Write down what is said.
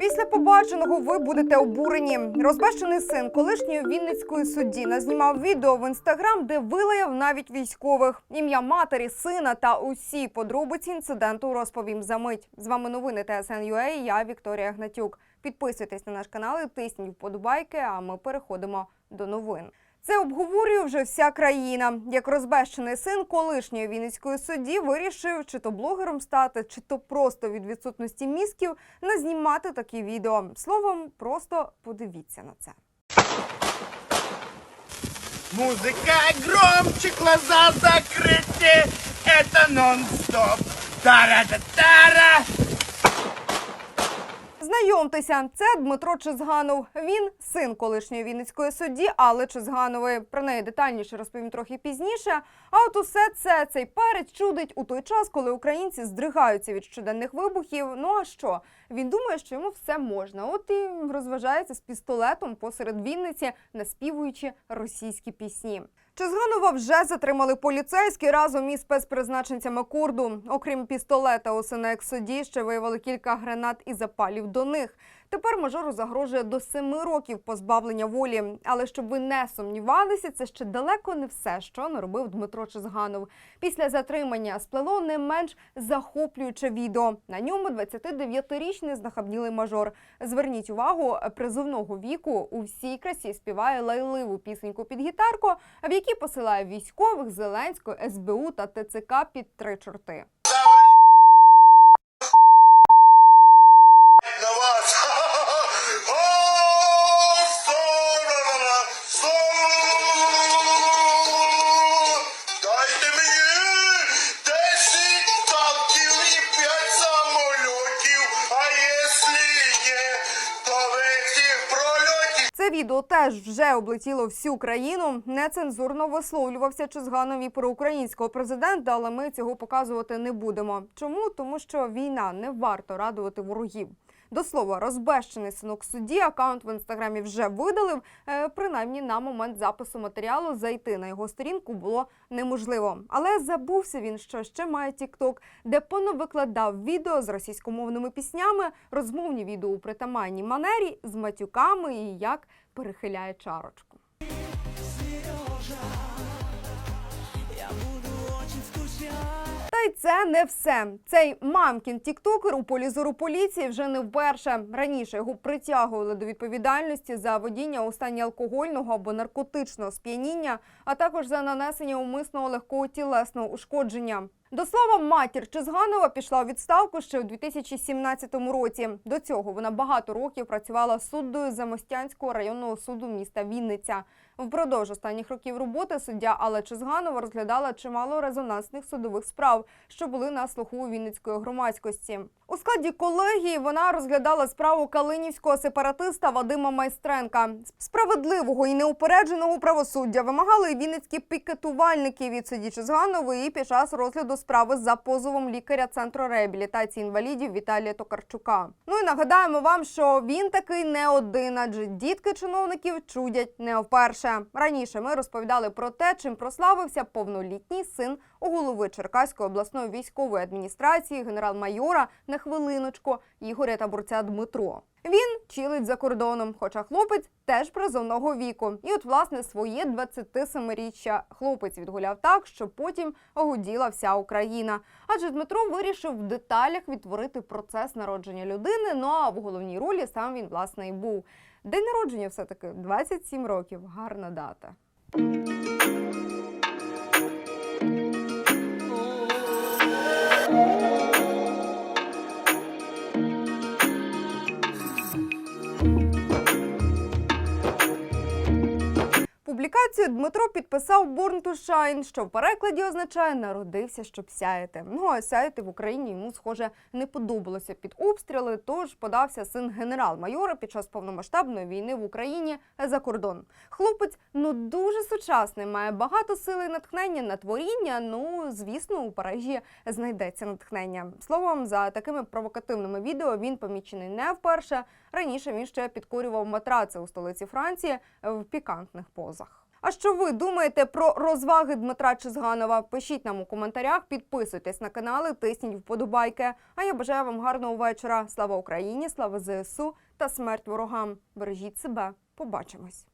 Після побаченого ви будете обурені. Розбещений син колишньої вінницької судді назнімав відео в інстаграм, де вилаяв навіть військових. Ім'я матері, сина та усі подробиці інциденту розповім за мить. З вами новини ТСН.UA, і Я Вікторія Гнатюк. Підписуйтесь на наш канал і тисніть вподобайки. А ми переходимо до новин. Це обговорює вже вся країна. Як розбещений син колишньої вінницької судді вирішив, чи то блогером стати, чи то просто від відсутності мізків назнімати такі відео. Словом, просто подивіться на це. Музыка громче, глаза закрыты, это нон-стоп. Тара-та-тара. Знайомтеся, це Дмитро Чизганов. Він син колишньої вінницької судді Алли Чизганової. Про неї детальніше розповім трохи пізніше. А от усе це цей перець чудить у той час, коли українці здригаються від щоденних вибухів. Ну а що? Він думає, що йому все можна. От і розважається з пістолетом посеред Вінниці, наспівуючи російські пісні. Чизганова вже затримали поліцейські разом із спецпризначенцями Курду. Окрім пістолета, у синек екс-судді ще виявили кілька гранат і запалів до них. Тепер мажору загрожує до семи років позбавлення волі. Але щоб ви не сумнівалися, це ще далеко не все, що наробив Дмитро Чизганов. Після затримання сплело не менш захоплююче відео. На ньому 29-річний знахабнілий мажор. Зверніть увагу, призовного віку у всій красі співає лайливу пісеньку під гітарку, в якій посилає військових, Зеленського, СБУ та ТЦК під три чорти. Це відео теж вже облетіло всю країну. Нецензурно висловлювався Чизганові про українського президента, але ми цього показувати не будемо. Чому? Тому що війна не варто радувати ворогів. До слова, розбещений синок судді акаунт в інстаграмі вже видалив. Е, принаймні на момент запису матеріалу зайти на його сторінку було неможливо. Але забувся він, що ще має TikTok, де понавикладав відео з російськомовними піснями, розмовні відео у притаманній манері з матюками і як перехиляє чарочку. Й це не все. Цей мамкін тіктокер у полі зору поліції вже не вперше. Раніше його притягували до відповідальності за водіння у стані алкогольного або наркотичного сп'яніння, а також за нанесення умисного легкого тілесного ушкодження. До слова, матір Чизганова пішла у відставку ще у 2017 році. До цього вона багато років працювала суддою Замостянського районного суду міста Вінниця. Впродовж останніх років роботи суддя Алла Чизганова розглядала чимало резонансних судових справ, що були на слуху у Вінницької громадськості. У складі колегії вона розглядала справу калинівського сепаратиста Вадима Майстренка. Справедливого і неупередженого правосуддя вимагали і вінницькі пікетувальники від судді Чизганової під час розгляду справи за позовом лікаря центру реабілітації інвалідів Віталія Токарчука. Ну і нагадаємо вам, що він такий не один, адже дітки чиновників чудять не вперше. Раніше ми розповідали про те, чим прославився повнолітній син у голови Черкаської обласної військової адміністрації генерал-майора на хвилиночку Ігоря Табурця Дмитро. Він чилить за кордоном, хоча хлопець теж призовного віку. І от, власне, своє 27-річчя хлопець відгуляв так, що потім огуділа вся Україна. Адже Дмитро вирішив в деталях відтворити процес народження людини. Ну а в головній ролі сам він власне і був. День народження все-таки 27 років. Гарна дата. Публікацію Дмитро підписав Born to Shine, що в перекладі означає народився, щоб сяяти. Ну а сяяти в Україні йому, схоже, не подобалося під обстріли. Тож подався син генерал-майора під час повномасштабної війни в Україні за кордон. Хлопець ну дуже сучасний, має багато сили і натхнення на творіння. Ну звісно, у Парижі знайдеться натхнення. Словом, за такими провокативними відео він помічений не вперше. Раніше він ще підкорював матраци у столиці Франції в пікантних позах. А що ви думаєте про розваги Дмитра Чизганова? Пишіть нам у коментарях, підписуйтесь на канали, тисніть вподобайки. А я бажаю вам гарного вечора. Слава Україні, слава ЗСУ та смерть ворогам. Бережіть себе. Побачимось.